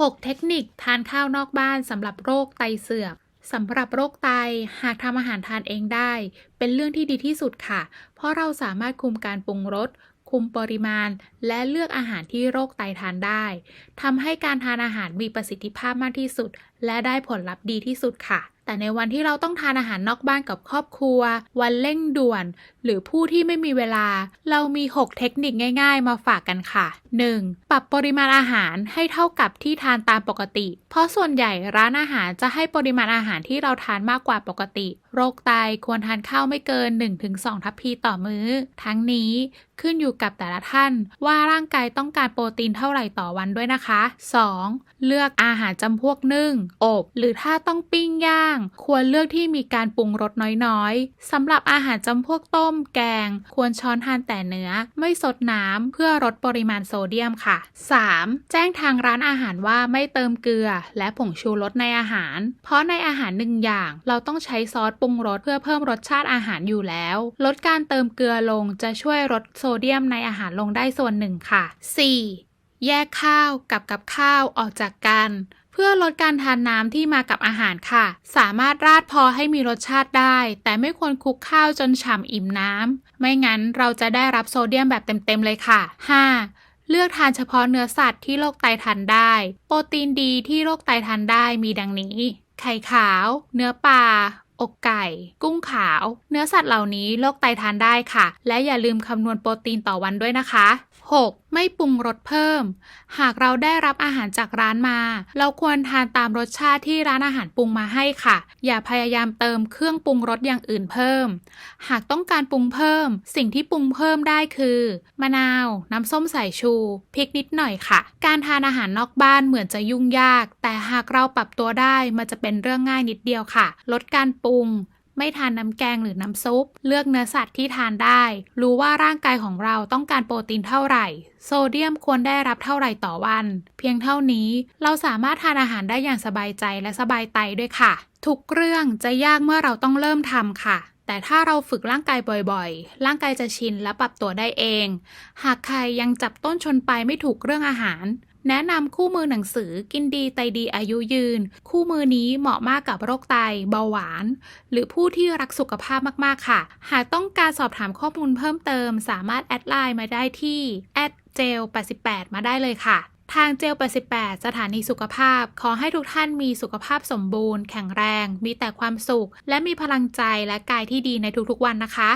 6 เทคนิคทานข้าวนอกบ้านสำหรับโรคไตเสื่อมสำหรับโรคไตหากทำอาหารทานเองได้ เป็นเรื่องที่ดีที่สุดค่ะ เพราะเราสามารถคุมการปรุงรสคุมปริมาณ และเลือกอาหารที่โรคไตทานได้ทำให้การทานอาหารมีประสิทธิภาพมากที่สุด และได้ผลลัพธ์ดีที่สุดค่ะ แต่ในวันที่เราต้องทานอาหารนอกบ้านกับครอบครัว วันเร่งด่วน หรือผู้ที่ไม่มีเวลา เรามี 6 เทคนิคง่าย ๆ มาฝากกันค่ะ 1. ปรับปริมาณอาหารให้เท่ากับที่ทานตามปกติ เพราะส่วนใหญ่ร้านอาหารจะให้ปริมาณอาหารที่เราทานมากกว่าปกติ โรคไตควรทานข้าวไม่เกิน 1-2 ทัพพีต่อมื้อ ทั้งนี้ขึ้นอยู่กับแต่ละท่านว่าร่างกายต้องการโปรตีนเท่าไหร่ต่อวันด้วยนะคะ 2. เลือกอาหารจำพวกนึ่ง อบ หรือถ้าต้องปิ้งย่างควรเลือกที่มีการปรุงรสน้อยๆสำหรับอาหารจำพวกต้ม แกง ควรช้อนทานแต่เนื้อ ไม่สดน้ำเพื่อลดปริมาณโซเดียมค่ะ 3. แจ้งทางร้านอาหารว่าไม่เติมเกลือ และผงชูรสในอาหาร เพราะในอาหารหนึ่งอย่าง เราต้องใช้ซอสปรุงรสเพื่อเพิ่มรสชาติอาหารอยู่แล้ว ลดการเติมเกลือลงจะช่วยลดโซเดียมในอาหารลงได้ส่วนหนึ่งค่ะ 4. แยกข้าวกับกับข้าวออกจากกัน เพื่อลดการทานน้ำที่มากับอาหารค่ะ สามารถราดพอให้มีรสชาติได้ แต่ไม่ควรคลุกข้าวจนฉ่ำอิ่มน้ำ ไม่งั้นเราจะได้รับโซเดียมแบบเต็มๆเลยค่ะ 5. เลือกทานเฉพาะเนื้อสัตว์ที่โรคไตทานได้ โปรตีนดีที่โรคไตทานได้มีดังนี้ ไข่ขาว เนื้อปลาอกไก่ กุ้งขาว เนื้อสัตว์เหล่านี้โรคไตทานได้ค่ะ และอย่าลืมคำนวณโปรตีนต่อวันด้วยนะคะ 6. ไม่ปรุงรสเพิ่ม หากเราได้รับอาหารจากร้านมา เราควรทานตามรสชาติที่ร้านอาหารปรุงมาให้ค่ะ อย่าพยายามเติมเครื่องปรุงรสอย่างอื่นเพิ่ม หากต้องการปรุงเพิ่ม สิ่งที่ปรุงเพิ่มได้คือ มะนาว น้ำส้มสายชู พริกนิดหน่อยค่ะ การทานอาหารนอกบ้านเหมือนจะยุ่งยาก แต่หากเราปรับตัวได้มันจะเป็นเรื่องง่ายนิดเดียวค่ะ ลดการปรุง ไม่ทานน้ำแกงหรือน้ำซุป เลือกเนื้อสัตว์ที่ทานได้ รู้ว่าร่างกายของเราต้องการโปรตีนเท่าไหร่ โซเดียมควรได้รับเท่าไหร่ต่อวัน เพียงเท่านี้เราสามารถทานอาหารได้อย่างสบายใจและสบายไตด้วยค่ะ ทุกเรื่องจะยากเมื่อเราต้องเริ่มทำค่ะ แต่ถ้าเราฝึกร่างกายบ่อยๆ ร่างกายจะชินและปรับตัวได้เอง หากใครยังจับต้นชนไปไม่ถูกเรื่องอาหาร แนะนำคู่มือหนังสือกินดีไตดีอายุยืน คู่มือนี้เหมาะมากกับโรคไต เบาหวาน หรือผู้ที่รักสุขภาพมากๆค่ะ หากต้องการสอบถามข้อมูลเพิ่มเติม สามารถแอดไลน์มาได้ที่แอดเจล88 มาได้เลยค่ะ ทางเจล88 สถานีสุขภาพ ขอให้ทุกท่านมีสุขภาพสมบูรณ์ แข็งแรง มีแต่ความสุข และมีพลังใจและกายที่ดีในทุกๆวันนะคะ